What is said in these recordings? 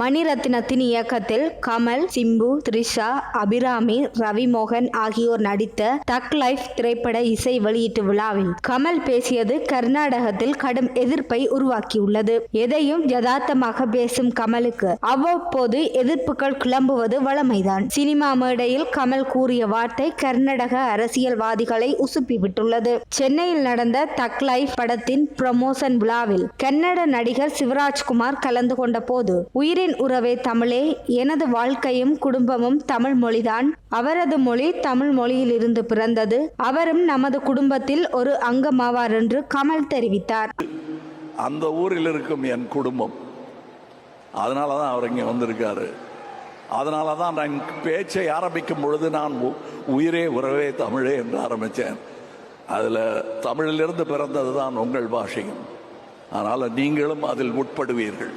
மணிரத்னத்தின் இயக்கத்தில் கமல் சிம்பு த்ரிஷா அபிராமி ரவிமோகன் ஆகியோர் நடித்த தக் லைஃப் திரைப்பட இசை வெளியீட்டு விழாவில் கமல் பேசியது கர்நாடகத்தில் கடும் எதிர்ப்பை உருவாக்கியுள்ளது. எதையும் யதார்த்தமாக பேசும் கமலுக்கு அவ்வப்போது எதிர்ப்புகள் கிளம்புவது வளமைதான் சினிமா மேடையில் கமல் கூறிய வார்த்தை கர்நாடக அரசியல்வாதிகளை உசுப்பிவிட்டுள்ளது. சென்னையில் நடந்த தக் லைஃப் படத்தின் ப்ரமோஷன் விழாவில் கன்னட நடிகர் சிவராஜ்குமார் கலந்து கொண்ட போது உயிரின் உறவே தமிழே. எனது வாழ்க்கையும் குடும்பமும் தமிழ் மொழிதான். அவரது மொழி தமிழ் மொழியிலிருந்து பிறந்தது. அவரும் நமது குடும்பத்தில் ஒரு அங்கமாவார் என்று கமல் தெரிவித்தார். அந்த ஊரில் இருக்கும் என் குடும்பம். அதனால தான் அவர் இங்கே வந்திருக்காரு. அதனால தான் நான் பேச்சை ஆரம்பிக்கும் பொழுது நான் உ- உயிரே உறவே தமிழே என்று ஆரம்பித்தேன். அதில் தமிழிலிருந்து பிறந்தது தான் உங்கள் பாஷையும். அதனால் நீங்களும் அதில் உட்படுவீர்கள்.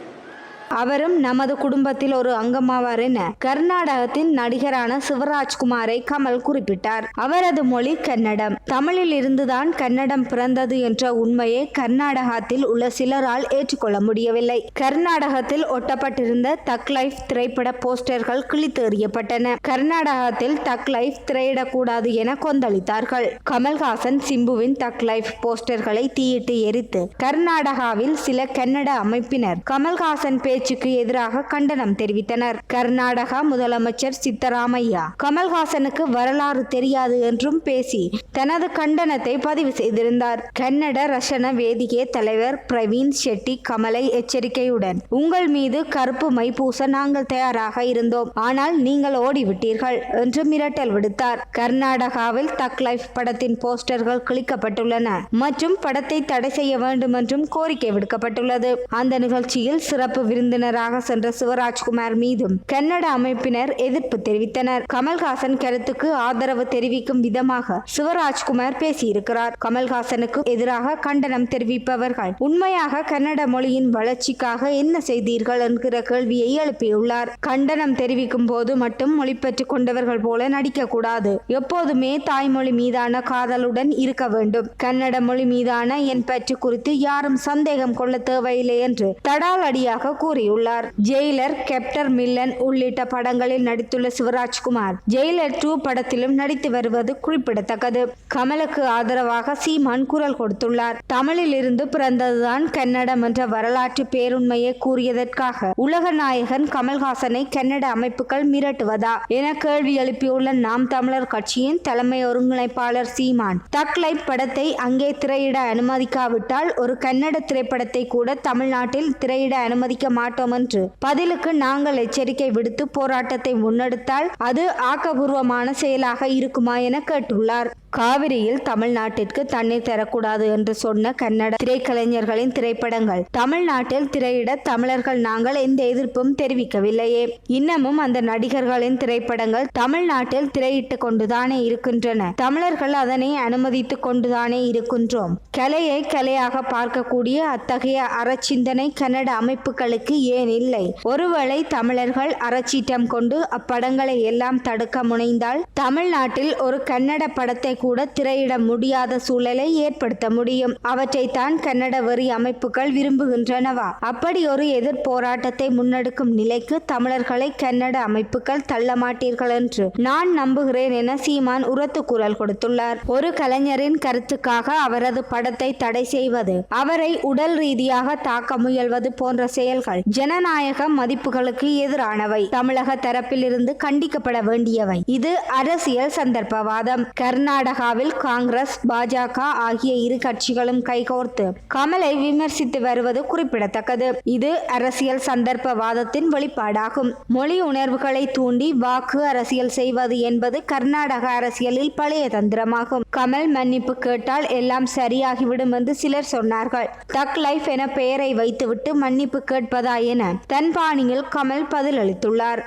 அவரும் நமது குடும்பத்தில் ஒரு அங்கமாவார் என கர்நாடகத்தின் நடிகரான சிவராஜ்குமாரை கமல் குறிப்பிட்டார். அவரது மொழி கன்னடம். தமிழில் இருந்துதான் கன்னடம் பிறந்தது என்ற உண்மையை கர்நாடகத்தில் உள்ள சிலரால் ஏற்றுக்கொள்ள முடியவில்லை. கர்நாடகத்தில் ஒட்டப்பட்டிருந்த தக் லைஃப் திரைப்பட போஸ்டர்கள் கிழித்து எறியப்பட்டன. கர்நாடகத்தில் தக் லைஃப் திரையிடக்கூடாது என கொந்தளித்தார்கள். கமல்ஹாசன் சிம்புவின் தக் லைஃப் போஸ்டர்களை தீயிட்டு எரித்து கர்நாடகாவில் சில கன்னட அமைப்பினர் கமல்ஹாசன் பேச்சுக்கு எதிராக கண்டனம் தெரிவித்தனர். கர்நாடகா முதலமைச்சர் சித்தராமையா கமல்ஹாசனுக்கு வரலாறு தெரியாது என்றும் பேசி தனது கண்டனத்தை பதிவு செய்திருந்தார். கன்னட ரசன வேதிகை தலைவர் பிரவீன் ஷெட்டி கமலை எச்சரிக்கையுடன் உங்கள் மீது கருப்பு மை பூச நாங்கள் தயாராக இருந்தோம். ஆனால் நீங்கள் ஓடிவிட்டீர்கள் என்று மிரட்டல் விடுத்தார். கர்நாடகாவில் தக் லைஃப் படத்தின் போஸ்டர்கள் கிழிக்கப்பட்டுள்ளன மற்றும் படத்தை தடை செய்ய வேண்டும் என்றும் கோரிக்கை விடுக்கப்பட்டுள்ளது. அந்த நிகழ்ச்சியில் சிறப்பு விருந்து விருந்தினராக சென்ற சிவராஜ்குமார் மீதும் கன்னட அமைப்பினர் எதிர்ப்பு தெரிவித்தனர். கமல்ஹாசன் கருத்துக்கு ஆதரவு தெரிவிக்கும் விதமாக சிவராஜ்குமார் பேசியிருக்கிறார். கமல்ஹாசனுக்கு எதிராக கண்டனம் தெரிவிப்பவர்கள் உண்மையாக கன்னட மொழியின் வளர்ச்சிக்காக என்ன செய்தீர்கள் என்கிற கேள்வியை எழுப்பியுள்ளார். கண்டனம் தெரிவிக்கும் போது மட்டும் மொழி பெற்றுக் கொண்டவர்கள் போல நடிக்கக்கூடாது. எப்போதுமே தாய்மொழி மீதான காதலுடன் இருக்க வேண்டும். கன்னட மொழி மீதான என் பற்று குறித்து யாரும் சந்தேகம் கொள்ள தேவையில்லை என்று தடாலடியாக கூறி கூறியுள்ளார். ஜெயிலர் கேப்டர் மில்லன் உள்ளிட்ட படங்களில் நடித்துள்ள சிவராஜ்குமார் ஜெயிலர் டூ படத்திலும் நடித்து வருவது குறிப்பிடத்தக்கது. கமலுக்கு ஆதரவாக சீமான் குரல் கொடுத்துள்ளார். தமிழில் இருந்து பிறந்ததுதான் கன்னடம் என்ற வரலாற்று பேருண்மையை கூறியதற்காக உலக நாயகன் கமல்ஹாசனை கன்னட அமைப்புகள் மிரட்டுவதா என கேள்வி எழுப்பியுள்ள நாம் தமிழர் கட்சியின் தலைமை ஒருங்கிணைப்பாளர் சீமான். தக்லைப் படத்தை அங்கே திரையிட அனுமதிக்காவிட்டால் ஒரு கன்னட திரைப்படத்தை கூட தமிழ்நாட்டில் திரையிட அனுமதிக்க மாட்டோம் என்று பதிலுக்கு நாங்கள் எச்சரிக்கை விடுத்து போராட்டத்தை முன்னெடுத்தால் அது ஆக்கபூர்வமான செயலாக இருக்குமா என கேட்டுள்ளார். காவிரியில் தமிழ்நாட்டிற்கு தண்ணீர் தரக்கூடாது என்று சொன்ன கன்னட திரைக்கலைஞர்களின் திரைப்படங்கள். தமிழ்நாட்டில் திரையிட தமிழர்கள் நாங்கள் எந்த எதிர்ப்பும் தெரிவிக்கவில்லையே. இன்னமும் அந்த நடிகர்களின் திரைப்படங்கள் தமிழ்நாட்டில் திரையிட்டு கொண்டுதானே இருக்கின்றன. தமிழர்கள் அதனை அனுமதித்துக் கொண்டுதானே இருக்கின்றோம். கலையை கலையாக பார்க்கக்கூடிய அத்தகைய அறச்சிந்தனை கன்னட அமைப்புகளுக்கு ஏன் இல்லை? ஒருவேளை தமிழர்கள் அறச்சீட்டம் கொண்டு அப்படங்களை எல்லாம் தடுக்க முனைந்தால் தமிழ்நாட்டில் ஒரு கன்னட படத்தை கூட திரையிட முடியாத சூழலை ஏற்படுத்த முடியும். அவற்றை தான் கன்னட வரி அமைப்புகள் விரும்புகின்றனவா? அப்படி ஒரு எதிர் போராட்டத்தை முன்னெடுக்கும் நிலைக்கு தமிழர்களை கன்னட அமைப்புகள் தள்ள மாட்டீர்கள் என்று நான் நம்புகிறேன் என சீமான் உரத்து குரல் கொடுத்துள்ளார். ஒரு கலைஞரின் கருத்துக்காக அவரது படத்தை தடை செய்வது அவரை உடல் ரீதியாக தாக்க முயல்வது போன்ற செயல்கள் ஜனநாயக மதிப்புகளுக்கு எதிரானவை. தமிழக தரப்பிலிருந்து கண்டிக்கப்பட வேண்டியவை. இது அரசியல் சந்தர்ப்பவாதம். கர்நாடக கர்நாடகாவில் காங்கிரஸ் பாஜக ஆகிய இரு கட்சிகளும் கைகோர்த்து கமலை விமர்சித்து வருவது குறிப்பிடத்தக்கது. இது அரசியல் சந்தர்ப்பவாதத்தின் வெளிப்பாடாகும். மொழி உணர்வுகளை தூண்டி வாக்கு அரசியல் செய்வது என்பது கர்நாடக அரசியலில் பழைய தந்திரமாகும். கமல் மன்னிப்பு கேட்டால் எல்லாம் சரியாகிவிடும் என்று சிலர் சொன்னார்கள். தக் லைஃப் என பெயரை வைத்துவிட்டு மன்னிப்பு கேட்பதா என தன் பாணியில் கமல் பதிலளித்துள்ளார்.